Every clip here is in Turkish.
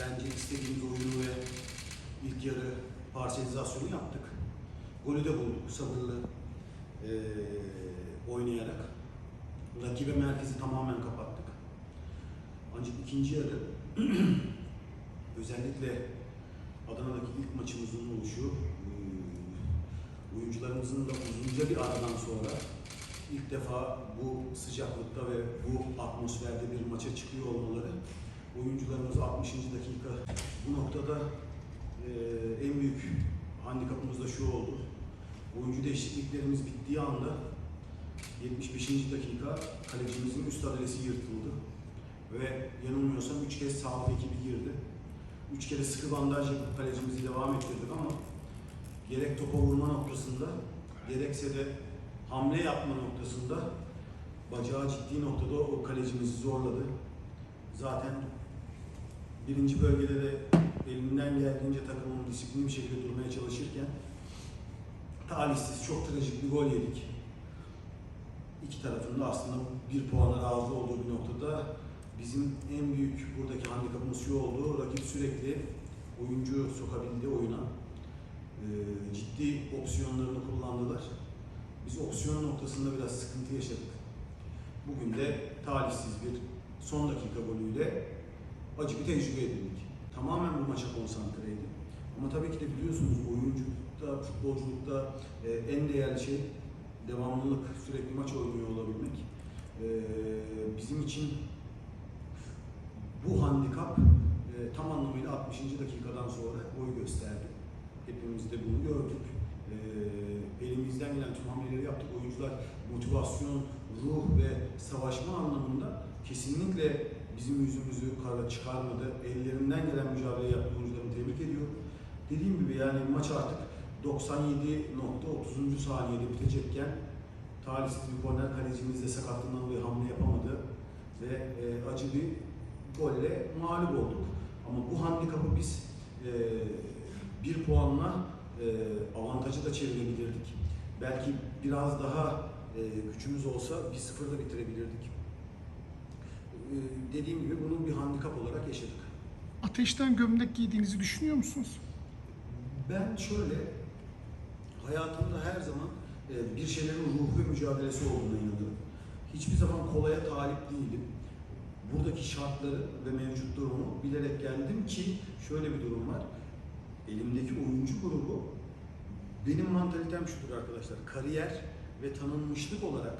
istediğimiz oyunu ve ilk yarı parselizasyonu yaptık. Golü de bulduk sabırlı eee, oynayarak. Rakibe merkezi tamamen kapattık. Ancak ikinci yarı özellikle Adana'daki ilk maçımızın oluşu eee, oyuncularımızın da uzunca bir aradan sonra ilk defa bu sıcaklıkta ve bu atmosferde bir maça çıkıyor olmaları oyuncularımız 60. dakika bu noktada eee, en büyük handikapımız da şu oldu. Oyuncu değişikliklerimiz bittiği anda 75. dakika kalecimizin üst adresi yırtıldı. Ve yanılmıyorsam 3 kez sağlık ekibi girdi. 3 kere sıkı bandaj yapıp kalecimizi devam ettirdik ama gerek topa vurma noktasında gerekse de hamle yapma noktasında bacağı ciddi noktada o kalecimizi zorladı. Zaten birinci bölgede de elinden geldiğince takımın disiplinli bir şekilde durmaya çalışırken talihsiz çok trajik bir gol yedik. İki tarafında aslında bir puana razı olduğu bir noktada bizim en büyük buradaki handikapımız şu oldu. Rakip sürekli oyuncu sokabildi oyuna. Ee, ciddi opsiyonlarını kullandılar. Biz opsiyon noktasında biraz sıkıntı yaşadık. Bugün de talihsiz bir son dakika golüyle acı bir tecrübe edindik. Tamamen bu maça konsantreydi. Ama tabii ki de biliyorsunuz oyunculukta, futbolculukta e, en değerli şey devamlılık, sürekli maç oynuyor olabilmek. E, bizim için bu handikap e, tam anlamıyla 60. dakikadan sonra boy gösterdi. Hepimiz de bunu gördük. E, elimizden gelen tüm hamleleri yaptık. Oyuncular motivasyon, ruh ve savaşma anlamında kesinlikle bizim yüzümüzü kara çıkarmadı. Ellerinden gelen mücadele yaptı oyuncularını tebrik ediyorum. Dediğim gibi yani maç artık 97.30. saniyede bitecekken talihsiz bir korner kalecimiz de sakatlığından dolayı hamle yapamadı ve e, acı bir golle mağlup olduk. Ama bu handikapı biz e, bir puanla e, avantajı da çevirebilirdik. Belki biraz daha e, gücümüz olsa 1-0'da bitirebilirdik. E, dediğim gibi bunu bir handikap olarak yaşadık. Ateşten gömlek giydiğinizi düşünüyor musunuz? Ben şöyle, hayatımda her zaman e, bir şeylerin ruhu mücadelesi olduğuna inanırım. Hiçbir zaman kolaya talip değilim. Buradaki şartları ve mevcut durumu bilerek geldim ki şöyle bir durum var. Elimdeki oyuncu grubu benim mantalitem şudur arkadaşlar. Kariyer ve tanınmışlık olarak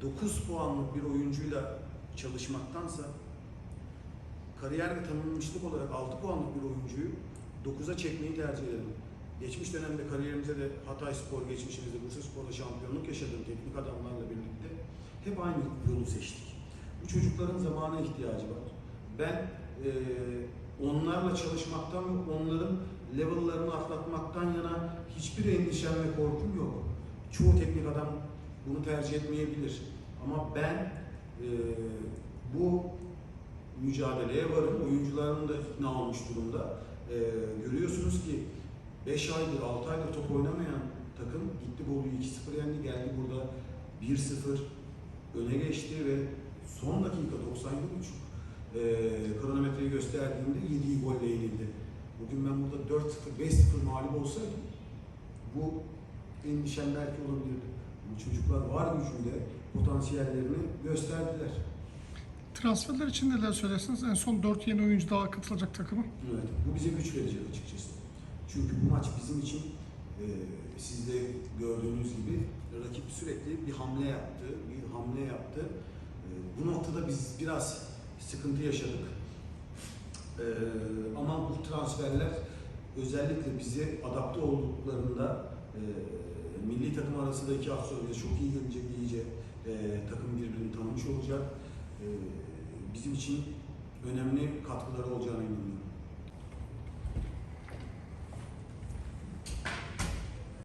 9 puanlık bir oyuncuyla çalışmaktansa kariyer ve tanınmışlık olarak 6 puanlık bir oyuncuyu 9'a çekmeyi tercih ederim. Geçmiş dönemde kariyerimize de Hatay Spor geçmişimizde Bursa Spor'da şampiyonluk yaşadığım teknik adamlarla birlikte hep aynı yolu seçtik. Bu çocukların zamana ihtiyacı var. Ben eee, onlarla çalışmaktan ve onların level'larını atlatmaktan yana hiçbir endişem ve korkum yok. Çoğu teknik adam bunu tercih etmeyebilir. Ama ben eee, bu mücadeleye varım. Oyuncuların da ikna olmuş durumda. Ee, görüyorsunuz ki 5 aydır, 6 aydır top oynamayan takım gitti Bolu'yu 2-0 yendi. Geldi burada 1-0 öne geçti ve son dakika 97 buçuk ee, kronometreyi gösterdiğimde yediği golle yenildi. Bugün ben burada 4-0, 5-0 mağlup olsaydım bu endişem belki olabilirdi. Ama çocuklar var gücüyle potansiyellerini gösterdiler. Transferler için neler söylersiniz? En son 4 yeni oyuncu daha katılacak takıma. Evet, bu bize güç verecek açıkçası. Çünkü bu maç bizim için e, siz de gördüğünüz gibi rakip sürekli bir hamle yaptı, bir hamle yaptı. E, bu noktada biz biraz sıkıntı yaşadık. E, ama bu transferler özellikle bize adapte olduklarında e, milli takım arasında iki hafta sonra bize çok iyi gelecek, iyice e, takım birbirini tanımış olacak. E, bizim için önemli katkıları olacağına inanıyorum.